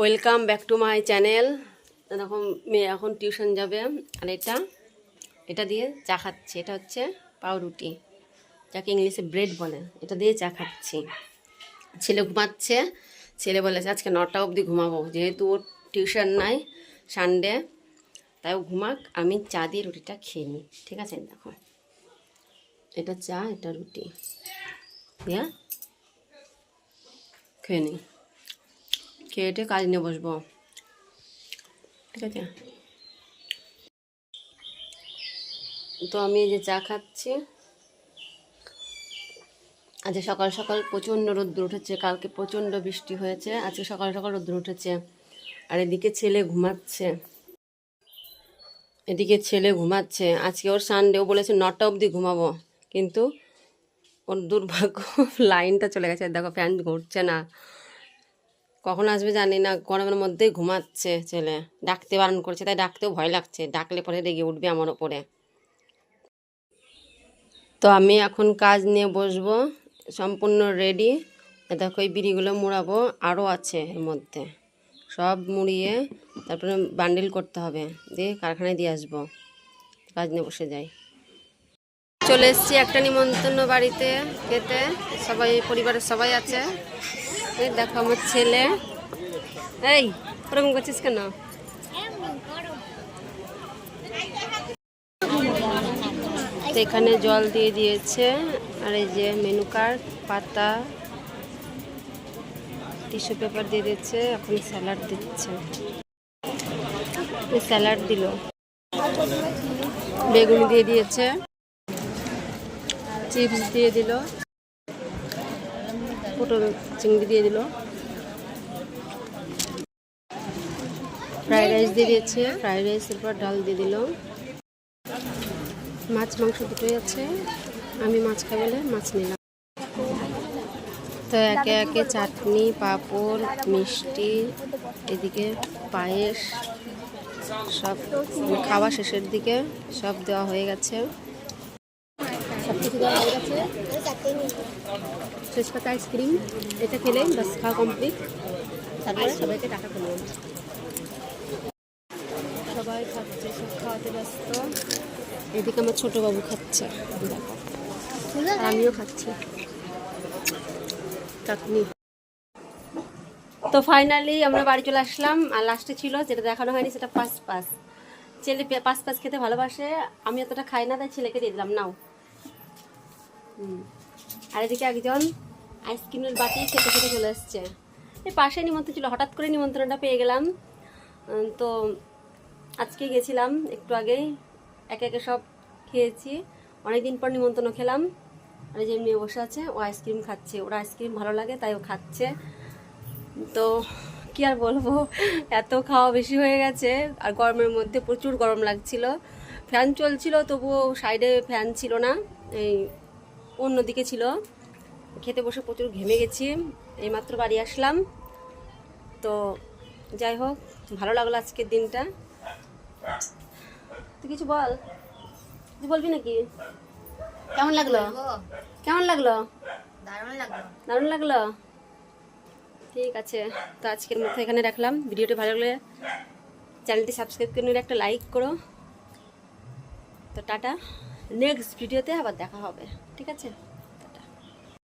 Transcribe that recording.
Welcome back to my channel এরকম মেয়ে এখন টিউশন যাবে। আর এটা এটা দিয়ে চা খাচ্ছি। এটা হচ্ছে পাউরুটি। যাকে ইংলিশে ব্রেড বলে। এটা দিয়ে চা খাচ্ছি। ছেলে ঘুমাচ্ছে। ছেলে বলেছে, আজকে নটা অবধি ঘুমাবো। যেহেতু ওর টিউশন নাই সানডে তাই ও ঘুমাক। আমি চা দিয়ে রুটিটা খেয়ে নিই। ঠিক আছে, দেখো। এটা চা, এটা রুটি। দিয়া, খেয়ে নিই। খেয়ে টেয়ে কাজ নিয়ে বসবো। ঠিক আছে? তো আমি এই যে চা খাচ্ছি। আজকে সকাল সকাল প্রচণ্ড রোদ্দুর উঠেছে, কালকে প্রচণ্ড বৃষ্টি হয়েছে, আজকে সকাল সকাল রোদ্দুর উঠেছে। আর এদিকে ছেলে ঘুমাচ্ছে। এদিকে ছেলে ঘুমাচ্ছে। আজকে ওর সানডে ও বলেছে নটা অবধি ঘুমাবো। কিন্তু ওর দুর্ভাগ্য, লাইনটা চলে গেছে। দেখো ফ্যান ঘুরছে না। কখন আসবে জানি না, গরমের মধ্যেই ঘুমাচ্ছে ছেলে। ডাকতে বারণ করছে, তাই ডাকতেও ভয় লাগছে। ডাকলে পরে রেগে উঠবে আমার ওপরে। তো আমি এখন কাজ নিয়ে বসবো, সম্পূর্ণ রেডি দেখো, এই বিড়িগুলো মুড়াবো আরও আছে এর মধ্যে। সব মুড়িয়ে তারপরে বান্ডিল করতে হবে। দিয়ে কারখানায় দিয়ে আসব। কাজ নিয়ে বসে যাই। চলে এসেছি একটা নিমন্ত্রণ বাড়িতে খেতে সবাই, পরিবারের সবাই আছে। এই দেখো আমার ছেলে। এই, ওরকম করছিস কেন? এখানে জল দিয়ে দিয়েছে। আর এই যে মেনু কার্ড পাতা টিস্যু পেপার দিয়ে দিচ্ছে এখন স্যালাড দিচ্ছে। স্যালাড দিল। বেগুনি দিয়ে দিয়েছে। চিপস দিয়ে দিল। পটল চিংড়ি দিয়ে দিল। ফ্রাইড রাইস দিয়ে দিয়েছে। ফ্রাইড রাইসের পর ডাল দিয়ে দিল। মাছ, মাংস দুটোই আছে। আমি মাছ খাই বলে মাছ নিলাম। তো একে একে চাটনি, পাঁপড়, মিষ্টি, এদিকে পায়েস, সব খাওয়া শেষের দিকে সব দেওয়া হয়ে গেছে সব কিছু দেওয়া হয়ে গেছে শেষ পাতা আইসক্রিম এটা খেলে বাস খাওয়া কমপ্লিট তারপরে সবাইকে টাকা করলাম সবাই খাচ্ছে, সব খাওয়াতে ব্যস্ত। এদিকে আমার ছোট বাবু খাচ্ছে। আমিও খাচ্ছি। চাটনি তো ফাইনালি আমরা বাড়ি চলে আসলাম। আর লাস্টে ছিল যেটা দেখানো হয়নি, সেটা পাঁচ পাস ছেলে পাঁচ পাস খেতে ভালোবাসে। আমি অতটা খাই না, তাই ছেলেকে দিয়ে দিলাম, নাও। আর এদিকে একজন আইসক্রিমের বাটি খেতে খেতে চলে এসছে এই পাশে নিমন্ত্রণ ছিল, হঠাৎ করে নিমন্ত্রণটা পেয়ে গেলাম। তো আজকে গেছিলাম একটু আগেই একে একে সব খেয়েছি। অনেকদিন পর নিমন্ত্রণ খেলাম। আর যে মেয়ে বসে আছে, ও আইসক্রিম খাচ্ছে। ওর আইসক্রিম ভালো লাগে, তাই ও খাচ্ছে। তো কি আর বলব, এত খাওয়া বেশি হয়ে গেছে। আর গরমের মধ্যে প্রচুর গরম লাগছিল। ফ্যান চলছিল, তবুও সাইডে ফ্যান ছিল না। এই অন্যদিকে ছিল খেতে বসে প্রচুর ঘেমে গেছি এইমাত্র বাড়ি আসলাম। তো যাই হোক ভালো লাগল আজকের দিনটা। তুই কিছু বল। তুই বলবি নাকি? কেমন লাগল? কেমন লাগল? দারুণ লাগল। দারুণ লাগল? ঠিক আছে তো আজকের মতো এখানে রাখলাম। ভিডিওটি ভালো লাগলে চ্যানেলটি সাবস্ক্রাইব করে নিলে একটা লাইক করো। তো টাটা। নেক্সট ভিডিওতে আবার দেখা হবে ঠিক আছে?